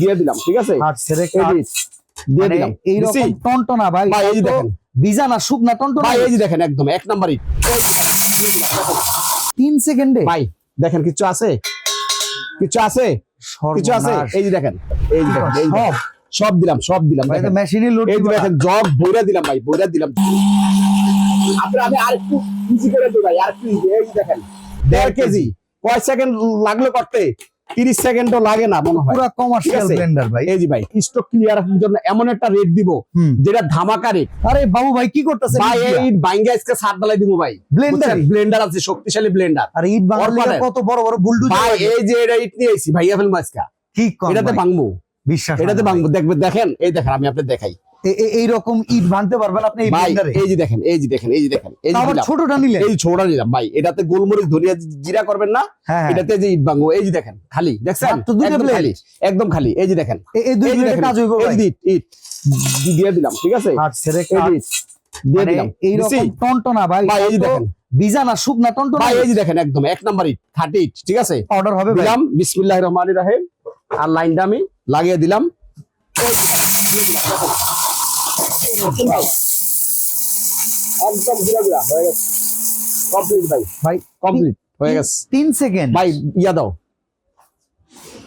দিয়ে দিলাম ঠিক আছে? হাট ছেড়ে দিয়ে দিলাম। এইরকম টনটনা ভাই ভাই, এই দেখেন। ভিজা শুকনা টনটনা ভাই এই দেখেন একদম এক নাম্বার তিন সেকেন্ডে? ভাই দেখেন কিছু আছে? কিছু আছে? কিছু আছে? এই যে দেখেন এই যে দেখেন, সব? সব দিলাম সব দিলাম ভাই মেশিনে লোড এই দেখেন জগ বইরা দিলাম ভাই বইরা দিলাম। আপনি আমি আর ইজি করে দিই ভাই আর একটু এই দেখেন দেড় কেজি। কয় সেকেন্ড লাগল করতে? তিরিশ সেকেন্ডও লাগে না মনে হয়। পুরো কমার্শিয়াল ব্লেন্ডার ভাই। এই যে ভাই স্টক ক্লিয়ার জন্য এমন একটা রেট দিব যেটা ধামাকা রেট আরে বাবু ভাই কি করতেছেন? ভাই এই বাইঙ্গা আজকে সাত ডালাই দিব ভাই। ব্লেন্ডার ব্লেন্ডার আছে শক্তিশালী ব্লেন্ডার আর ইট। লিগে কত বড় বড় বুলডুজার ভাই এই যে এটা ইট নিয়ে আইছি ভাই এফএল মাস্কা ঠিক এটাতে। ভাঙবো। বিশ্বাস এটাতে ভাঙবো। দেখবে দেখেন এই দেখেন আমি আপনাকে দেখাই। ভাই। এ- এ- এইরকম ইট ভাঙতে পারবেন আপনি এই ব্লেন্ডারে এই যে দেখেন এই যে দেখেন এই যে দেখেন এই যে আবার ছোটটা নিলেন এই ছোড়া নিলাম ভাই এটাতে গোলমরিচ ধরিয়া জিরা করবেন না হ্যাঁ হ্যাঁ। এটাতে যে ইট ভাঙবো এই যে দেখেন খালি দেখছেন দুইটা একদম খালি একদম খালি এই যে দেখেন এই দুই এই কাজ হইব এই ভাই ইট ইট দিয়ে দিলাম ঠিক আছে হাট ছেড়ে কাজ। দিয়ে মানে দিলাম এইরকম দিছি? টনটনা ভাই ভাই এই যে দেখেন ভিজা না শুকনা টনটনা ভাই এই যে দেখেন একদম এক নাম্বার ইট থার্টি ইট ঠিক আছে অর্ডার হবে ভাই দিলাম বিসমিল্লাহ রহমান রাহিম আর লাইনটা আমি লাগিয়ে দিলাম একদম হয়ে গেছে। কমপ্লিট ভাই। ভাই কমপ্লিট হয়ে গেছে। তিন সেকেন্ড ভাই ইয়া দাও।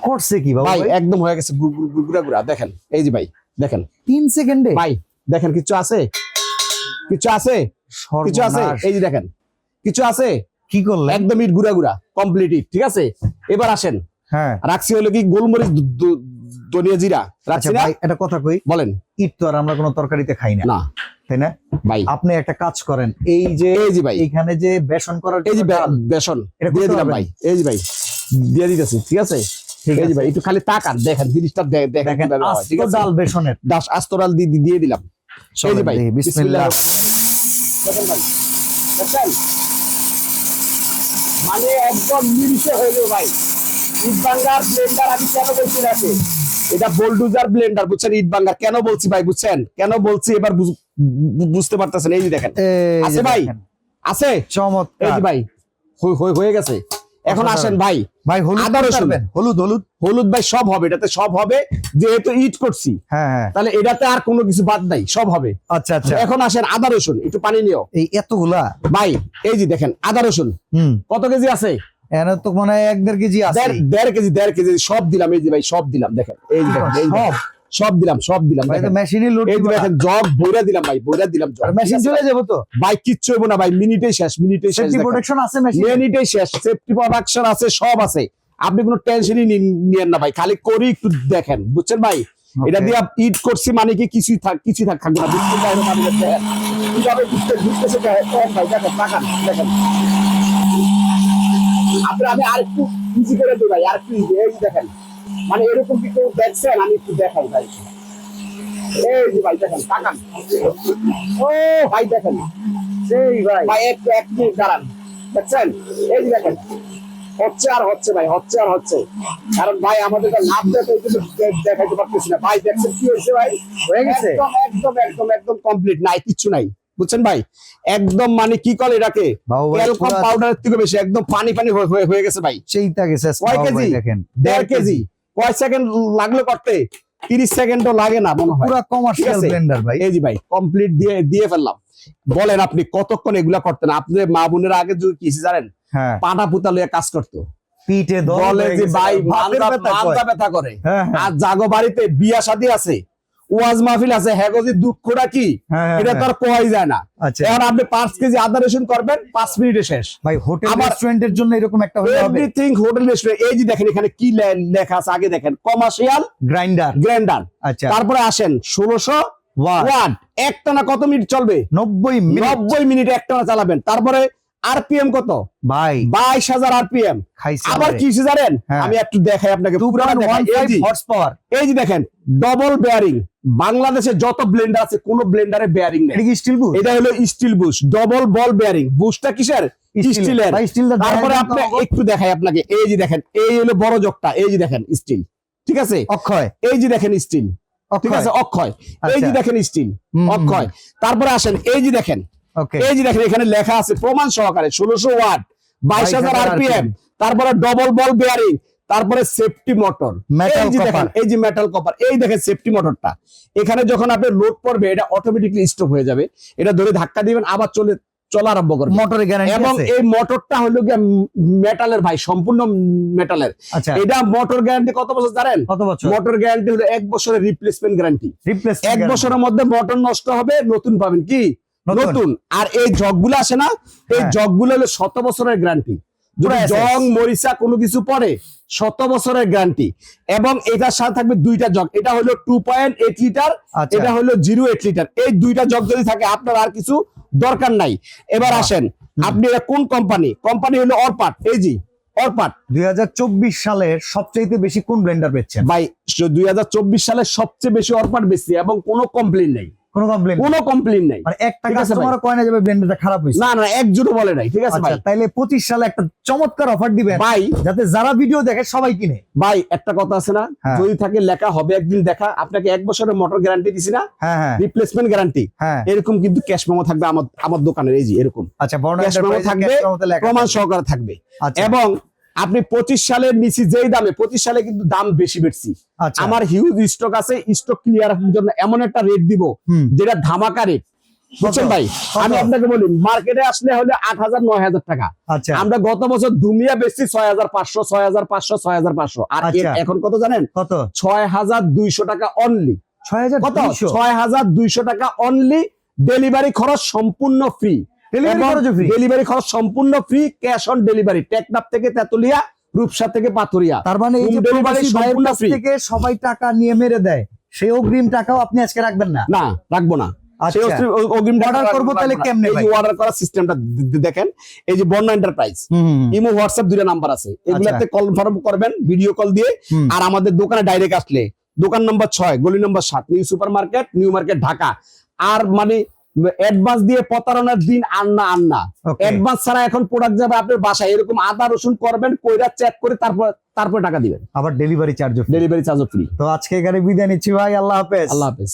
করছে কি বাবু ভাই একদম হয়ে গেছে। গু- গু- গু- ঘুরা ঘুরা দেখেন এই যে ভাই দেখেন। তিন সেকেন্ডে ভাই দেখেন কিছু আছে? কিছু আছে? কিছু আছে? এই যে দেখেন কিছু আছে? কি করলেন? একদম ইট ঘুরা ঘুরা কমপ্লিট ঠিক আছে? এবার আসেন। হ্যাঁ। রাখছি হলো কি গোলমরিচ ধনিয়া জিরা আচ্ছা রাখছি না? ভাই এটা কথা কই? বলেন। ইট তো আর আমরা কোনো তরকারিতে খাই না। না। তাই না? ভাই। আপনি একটা কাজ করেন এই যে এই যে ভাই। এইখানে যে বেসন করার এই যে বেসন। এটা দিয়ে দিলাম ভাই। এই যে ভাই। দিয়ে দিতেছি ঠিক আছে? ঠিক আছে। ভাই একটু খালি তাকান দেখেন জিনিসটা দেখেন ঠিক আছে? ডাল বেসনের। দাস আস্তরাল দিয়ে দিয়ে দিলাম। এই যে ভাই বিসমিল্লাহ। দেখেন ভাই দেখেন মানে একদম নিরিশে হয়ে যাবে ভাই। ইট বাঙ্গার ব্লেন্ডার আমি কেন বলছি নাকি এটা বোলডুজার ব্লেন্ডার বুঝছেন? ইট বাঙ্গার। কেন বলছি ভাই বুঝছেন? কেন বলছি এবার বুঝতে পারতেছেন? এই যে দেখেন। আছে ভাই? আছে? এই চমৎকার যে ভাই। হয়ে- গেছে। এখন আসেন ভাই। ভাই হলুদ? হলুদ হলুদ? হলুদ ভাই সব হবে। এটাতে সব হবে। যেহেতু ইট করছি। হ্যাঁ হ্যাঁ। তাহলে এটাতে আর কোনো কিছু বাদ নাই। সব হবে। আচ্ছা আচ্ছা। এখন আসেন আদা রসুন। একটু পানি নিও। এই এতগুলা? ভাই এই যে দেখেন আদা রসুন। কত কেজি আছে? এনে তো মানে এক দেড় কেজি আছে। দেড় কেজি দেড় কেজি সব দিলাম এই যে ভাই সব দিলাম দেখেন এই যে সব? সব দিলাম সব দিলাম। মেশিনে লোড এই দেখেন জগ বইরা দিলাম ভাই বইরা দিলাম জগ। মেশিন চলে যাব তো? ভাই কিচ্ছু হইব না ভাই মিনিটেই শেষ মিনিটেই শেষ সেফটি প্রোটেকশন আছে মেশিন মিনিটেই শেষ সেফটি প্রোডাকশন আছে সব আছে। আপনি কোনো টেনশনই নিয়েন না ভাই খালি করি একটু দেখেন বুঝছেন ভাই? এটা দিয়ে ইট করছি মানে কি কিছুই থাক কিছুই থাক থাকবে না বুঝতে পারবেন মানে কীভাবে বুঝতে বুঝতেছে দেখেন দেখেন। তাকান দেখেন আপনি আমি আর একটু ইজি করে দিই ভাই আর একটু এই দেখেন। মানে এরকম কি কেউ দেখছেন? আমি একটু দেখাই ভাই। এই যে ভাই দেখেন তাকান। ও ভাই দেখেন। সেই ভাই ভাই একটু এক মিনিট দাঁড়ান। দেখছেন? এই যে দেখেন। হচ্ছে আর হচ্ছে ভাই হচ্ছে আর হচ্ছে। কারণ ভাই আমাদের লাভ দেখে দেখাইতে পারতেছি না। ভাই দেখছেন কি হয়েছে ভাই? হয়ে গেছে? একদম একদম একদম একদম কমপ্লিট নাই কিচ্ছু নাই। বুঝছেন ভাই? একদম মানে কি কল এটাকে? ক্যালকম পাউডারের থেকে বেশি একদম পানি পানি হয়ে- গেছে ভাই। সেইটা গেছে কয় কেজি? দেখেন দেড় কেজি। কয় সেকেন্ড লাগল করতে? তিরিশ সেকেন্ডও লাগে না মনে হয়। পুরা কমার্শিয়াল ব্লেন্ডার ভাই। এই যে ভাই কমপ্লিট দিয়ে দিয়ে ফেললাম। বলেন আপনি কতক্ষণ এগুলা করতেন? আপনি মা বোনের আগে যদি কিছু জানেন? হ্যাঁ। পাটা পুতা লইয়া কাজ করতো। পিঠে বলে যে ভাই ব্যথা। মাথা ব্যথা করে। হ্যাঁ হ্যাঁ। আর জাগো বাড়িতে বিয়া শাদী আছে? ওয়াজ মাহফিল আছে হ্যাগো দুঃখটা কি? হ্যাঁ, হ্যাঁ, এটা তো আর কোয়াই যায় না। আচ্ছা। এখন আপনি পাঁচ কেজি আদা রসুন করবেন পাঁচ মিনিটে শেষ। ভাই হোটেল রেস্টুরেন্টের জন্য এরকম একটা এভরিথিং হোটেল রেস্টুরেন্ট এই যে দেখেন এখানে কি লেখা আছে আগে দেখেন কমার্শিয়াল গ্রাইন্ডার গ্র্যান্ডার আচ্ছা। তারপরে আসেন ষোলোশো ওয়াট। একটানা কত মিনিট চলবে? নব্বই মিনিট। নব্বই মিনিট একটানা চালাবেন। তারপরে আরপিএম কত? ভাই। বাইশ হাজার আরপিএম আবার কি জানেন? হ্যাঁ। আমি একটু দেখাই আপনাকে এই যে দেখেন ডবল বেয়ারিং বাংলাদেশে যত ব্লেন্ডার আছে কোন ব্লেন্ডারে বেয়ারিং নেই। স্টিল বুট এটা হলো steel bush double ball bearing বুশটা কিসের? স্টিলের তারপরে আপনি একটু দেখাই আপনাকে। এই যে দেখেন এই হলো বড় জগটা এই যে দেখেন স্টিল ঠিক আছে? অক্ষয়। এই যে দেখেন স্টিল ঠিক আছে? অক্ষয়। এই যে আচ্ছা। দেখেন স্টিল অক্ষয়। তারপরে আসেন এই যে দেখেন। ওকে। এই যে দেখেন এখানে লেখা আছে প্রমাণ সহকারে ষোলোশো ওয়াট বাইশ হাজার 22,000 আরপিএম তারপরে ডবল বল বেয়ারিং তারপরে সেফটি মোটর এই যে দেখেন copper। এই যে মেটাল কপার এই দেখেন সেফটি মোটরটা এখানে যখন আপনি লোড পড়বে এটা অটোমেটিকলি স্টপ হয়ে যাবে। এটা ধরে ধাক্কা দিবেন আবার চলে চলা আরম্ভ করবে। মোটরের গ্যারান্টি এবং এই মোটরটা হলো গিয়ে মেটালের ভাই সম্পূর্ণ মেটালের আচ্ছা। এটা মোটর গ্যারান্টি কত বছর জানেন? কত বছর? মোটর গ্যারান্টি হলো এক বছরের রিপ্লেসমেন্ট গ্যারান্টি এক বছরের মধ্যে মোটর নষ্ট হবে নতুন পাবেন কি? নতুন। আর এই জগগুলো আসে না? এই হ্যাঁ। জগগুলো হলো শত বছরের গ্যারান্টি জং মরিচা কোনো কিছু পরে শত বছরের গ্যারান্টি এবং এটার সাথে থাকবে দুইটা জগ। এটা হলো টু পয়েন্ট এইট লিটার এটা হলো জিরো এইট লিটার এই দুইটা জগ যদি থাকে আপনার আর কিছু দরকার নাই। এবার আসেন আপনি এটা কোন কোম্পানি কোম্পানি হলো অরপাট এই জি অরপাট দুই সালের সবচাইতে বেশি কোন ব্লেন্ডার পেয়েছেন ভাই দুই হাজার চব্বিশ সালে সবচেয়ে বেশি অরপাট বেশি এবং কোনো কমপ্লেন নেই। কোনো কমপ্লেন কোনো কমপ্লেন নেই। মানে একটা কাস্টমার কয় না যাবে ব্লেন্ডারটা খারাপ হয়েছে। না না একজনও বলে নাই ঠিক আছে আচ্ছা ভাই। তাইলে পঁচিশ সালে একটা চমৎকার অফার দিবেন ভাই। যাতে যারা ভিডিও দেখে সবাই কিনে। ভাই একটা কথা আছে না হ্যাঁ। যদি থাকে লেখা হবে একদিন দেখা আপনাকে এক বছরের মোটর গ্যারান্টি দিছি না হ্যাঁ হ্যাঁ। রিপ্লেসমেন্ট গ্যারান্টি হ্যাঁ। এরকম কিন্তু ক্যাশ মেমো থাকবে আমার আমার দোকানের এই যে এরকম। আচ্ছা থাকবে, প্রমাণ সহকারে থাকবে। আচ্ছা। এবং আপনি পঁচিশ সালের নিচে যেই দামে পঁচিশ সালে কিন্তু দাম বেশি বেশি আচ্ছা। আমার হিউজ স্টক আছে স্টক ক্লিয়ার জন্য এমন একটা রেট দিব যেটা ধামাকা রেট বুঝছেন ভাই? আমি আপনাকে বলি মার্কেটে আসলে হলে আট হাজার নয় হাজার টাকা। আচ্ছা। আমরা গত বছর ধুমিয়া বেশি ছয় হাজার পাঁচশো ছয় হাজার পাঁচশো ছয় হাজার পাঁচশো। আর আচ্ছা। এখন কত জানেন? কত? ছয় হাজার দুইশো টাকা অনলি ছয় হাজার কত? ছয় হাজার দুইশো টাকা অনলি ডেলিভারি খরচ সম্পূর্ণ ফ্রি ডেলিভারি খরচ সম্পূর্ণ free cash on delivery Teknaf থেকে তেতুলিয়া রূপসা থেকে পাথুরিয়া। তার মানে এই সম্পূর্ণ থেকে সবাই টাকা নিয়ে মেরে দেয় সেই অগ্রিম টাকাও আপনি আজকে রাখবেন না? না রাখব না। আচ্ছা। দেখেন এই যে বন্যা এন্টারপ্রাইজ। ইমো হোয়াটসঅ্যাপ নাম্বার আছে। এগুলাতে কনফার্ম করবেন ভিডিও কল দিয়ে। আর আমাদের দোকানে ডাইরেক্ট আসলে দোকান নম্বর ছয় গলি নম্বর সাত new super market new market Dhaka. আর মানে অ্যাডভান্স দিয়ে প্রতারণার দিন আন্না আন্না. অ্যাডভান্স ছাড়া এখন প্রোডাক্ট যাবে আপনার বাসায়। এরকম আদা রসুন করবেন কইরা চেক করে তারপর তারপর টাকা দিবেন। আবার delivery charge delivery charge free তো আজকে এখানে বিদায় নিচ্ছি ভাই আল্লাহ হাফেজ। আল্লাহ হাফেজ।